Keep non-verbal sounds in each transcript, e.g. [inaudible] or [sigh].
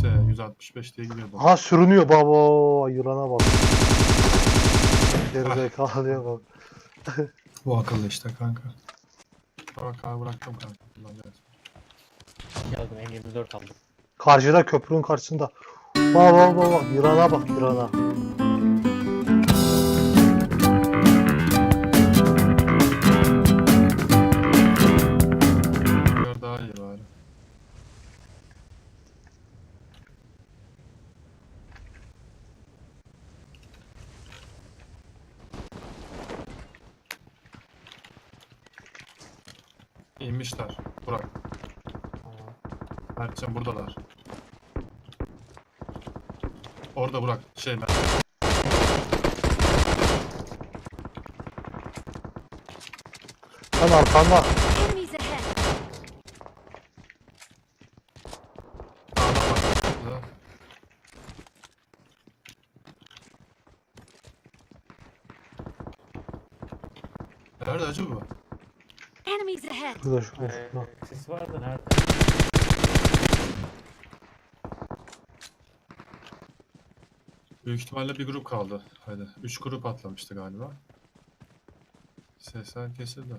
S 165 diye gidiyordu. Ha sürünüyor baba yılana bak. Gerizekalıya bak. [laughs] Bu akıllı işte kanka. Bak abi bıraktım kanka. Kullanacağız. Geldim M24 aldım. Karşıda köprünün karşısında. Bak bak bak bak yılana bak yılana. İnmişler. Burak. Mertcan buradalar. Orada Burak. Şey Mert. Lan arkanda. Enemies ahead! Nerede acı bu? Enemies ahead! Şurada şurada Ee, şurada. sis vardı nerede? Büyük ihtimalle bir grup kaldı. Hadi. Üç grup atlamıştı galiba. Sesler kesildi.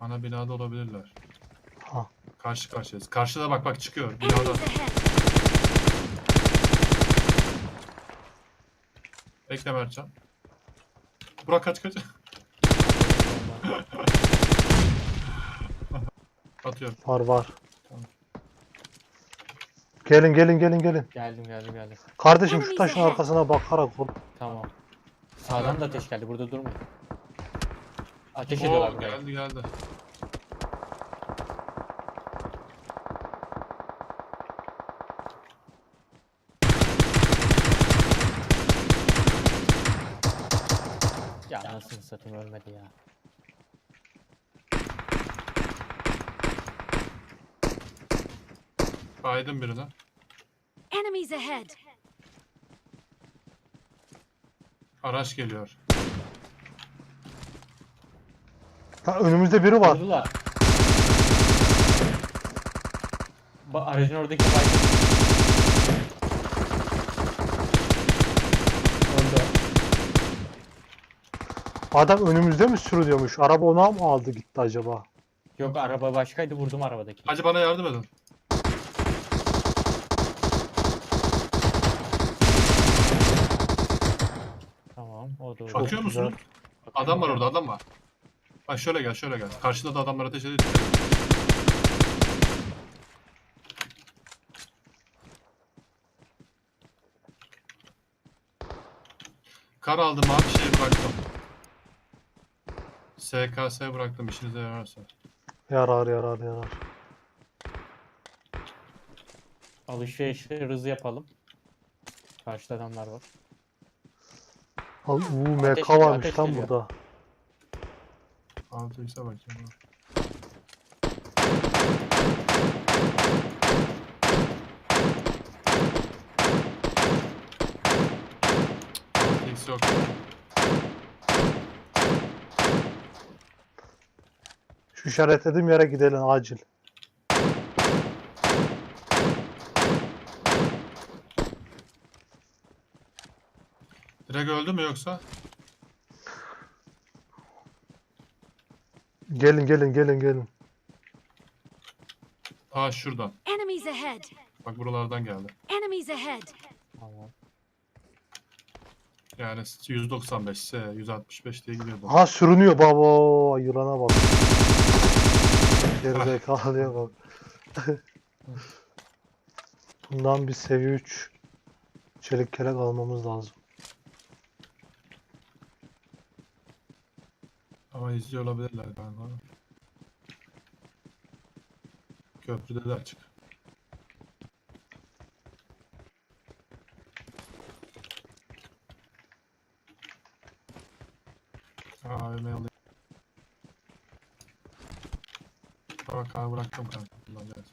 Ana binada olabilirler. Ha. Karşı karşıyayız. Karşıda bak bak çıkıyor. Binada. Enemies ahead! Bekle Mertcan. Burak kaç kaç. Atıyorum. Var var. Tamam. Gelin gelin gelin gelin. Geldim geldim geldim. Kardeşim şu taşın arkasına bakarak vur. Tamam. Sağdan da ateş geldi. Burada durmayın. Ateş ediyorlar Oo, buraya. geldi geldi. Ya anasını satayım ölmedi ya. Baydım birine. Enemies ahead! Araç geliyor. Ha, önümüzde biri var. Vurdular. Ba aracın oradaki baygın. Öldü. Adam önümüzde mi sürünüyormuş? Araba ona mı aldı gitti acaba? Yok araba başkaydı vurdum arabadaki. Hacı bana yardım edin. Tamam o da Çok Bakıyor güzel. musun? Adam var orada adam var. Bak şöyle gel şöyle gel. Karşıda da adamlar ateş ediyor. Kar aldım abi şey bıraktım. SKS bıraktım işinize yararsa. Yarar yarar yarar. Alışverişleri hızlı yapalım. Karşıda adamlar var. Al, Ateş MK geliyor, varmış ateş lan burada. Aldıysa bakayım. X yok. Şu işaretlediğim yere gidelim acil. Direkt öldü mü yoksa? Gelin gelin gelin gelin. Aa şuradan. Enemies ahead! Bak buralardan geldi. Enemies ahead! Tamam. Yani 195 S 165 diye gidiyordu. Ha sürünüyor baba yılana bak. Gerizekalıya [laughs] bak. Bundan bir seviye 3 çelik kelek almamız lazım. Ama izliyor olabilirler galiba. Köprüde de açık. AVM alayım. Bak abi bıraktım kanka. Kullanacağız.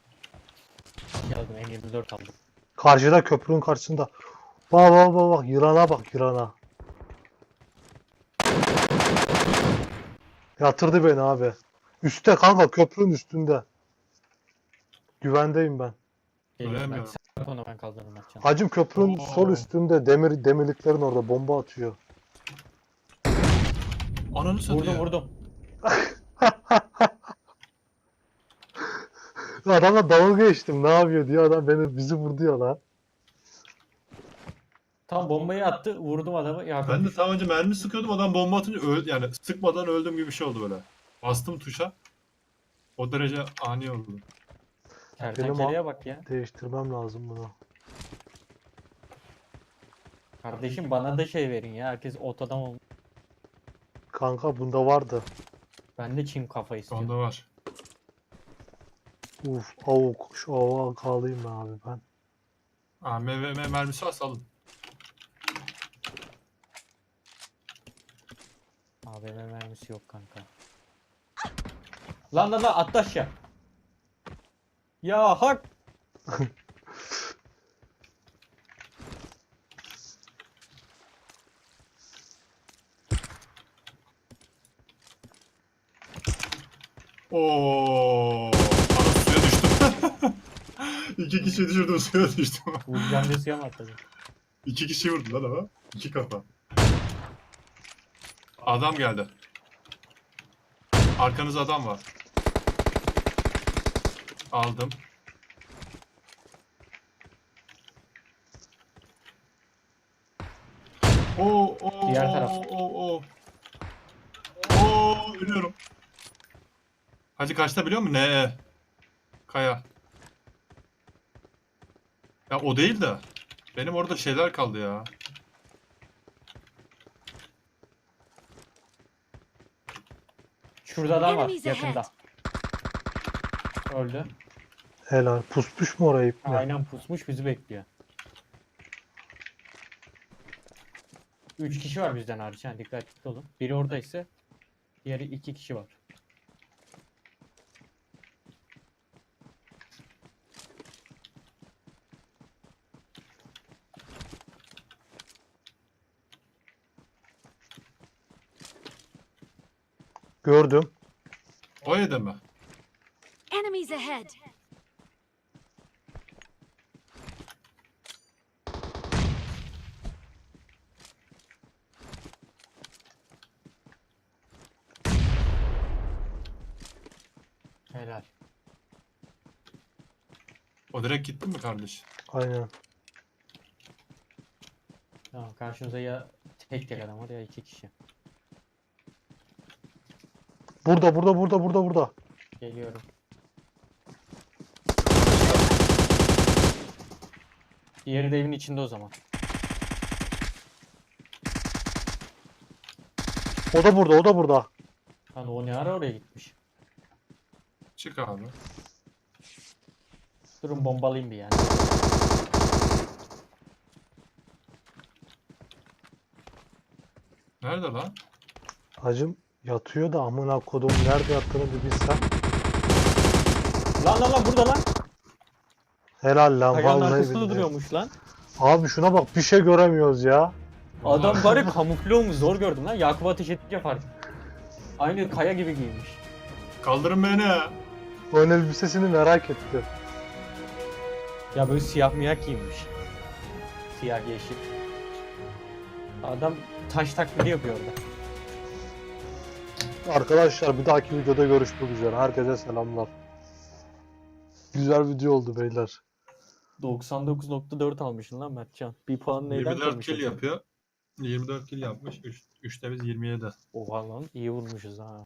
Geldim M24 aldım. Karşıda köprünün karşısında. Bak bak bak bak yılana bak yılana. Yatırdı beni abi. Üste kanka köprünün üstünde. Güvendeyim ben. Geliyorum ben. Göremiyorum. Sen yap onu ben kaldırırım Mertcan. Hacım köprünün Oo. sol üstünde demir demirliklerin orada bomba atıyor. Ananı satıyor. Vurdum vurdum. [laughs] Adamla dalga geçtim ne yapıyor diye adam beni bizi vurdu ya lan. Tam bombayı attı vurdum adamı. Ya Ben de tam önce mermi sıkıyordum adam bomba atınca öl yani sıkmadan öldüm gibi bir şey oldu böyle. Bastım tuşa. O derece ani oldu. Kertenkeleye bak ya. Değiştirmem lazım bunu. Kardeşim bana da şey verin ya. Herkes ot adam olmuş. Kanka bunda vardı. Ben de çim kafa istiyorum. Onda var. Uf avuk. Şu avuğa alayım ben abi ben. Aa, MVM mermisi varsa alın. AVM mermisi yok kanka. Lan lan lan attı aşağı. Ya hak. [laughs] Oo, ana suya düştüm. [laughs] İki kişi düşürdüm suya düştüm. Vuracağım diye suya mı atladı? İki kişi vurdu lan ama. İki kafa. Adam geldi. Arkanızda adam var. Aldım. Oo, oo, Diğer taraf. oo, oo, oo. Oo, ölüyorum. Hacı kaçta biliyor musun? Ne? Kaya. Ya o değil de. Benim orada şeyler kaldı ya. Şurada adam var Enemies yakında. Öldü. Helal. Pusmuş mu orayı? ipne? Aynen pusmuş bizi bekliyor. 3 kişi var bizden hariç yani dikkatli olun. Biri orada ise diğeri 2 kişi var. Gördüm. O yedi mi? Enemies ahead. Helal. O direkt gitti mi kardeş? Aynen. Tamam karşımıza ya tek tek adam var ya 2 kişi. Burada burada burada burada burada. Geliyorum. Diğeri de evin içinde o zaman. O da burada o da burada. Lan o ne ara oraya gitmiş. Çık abi. Durun bombalayayım bir yani. Nerede lan? Hacım yatıyor da amına kodum nerede yattığını bir bilsem. Lan lan lan burada lan. Helal lan Kayanın vallahi arkasında billahi. duruyormuş lan. Abi şuna bak bir şey göremiyoruz ya. Adam bari kamufle olmuş zor gördüm lan. Yakup ateş edince fark. Aynı kaya gibi giymiş. Kaldırın beni. Ön elbisesini merak ettim. Ya böyle siyah miyak giymiş. Siyah yeşil. Adam taş taklidi yapıyor orada. Arkadaşlar bir dahaki videoda görüşmek üzere. Herkese selamlar. Güzel video oldu beyler. 99.4 almışsın lan Mertcan. Bir puan neyden 24 koymuş kill acaba? yapıyor. 24 kill yapmış. 3, 3'te biz 27. Oha lan iyi vurmuşuz ha.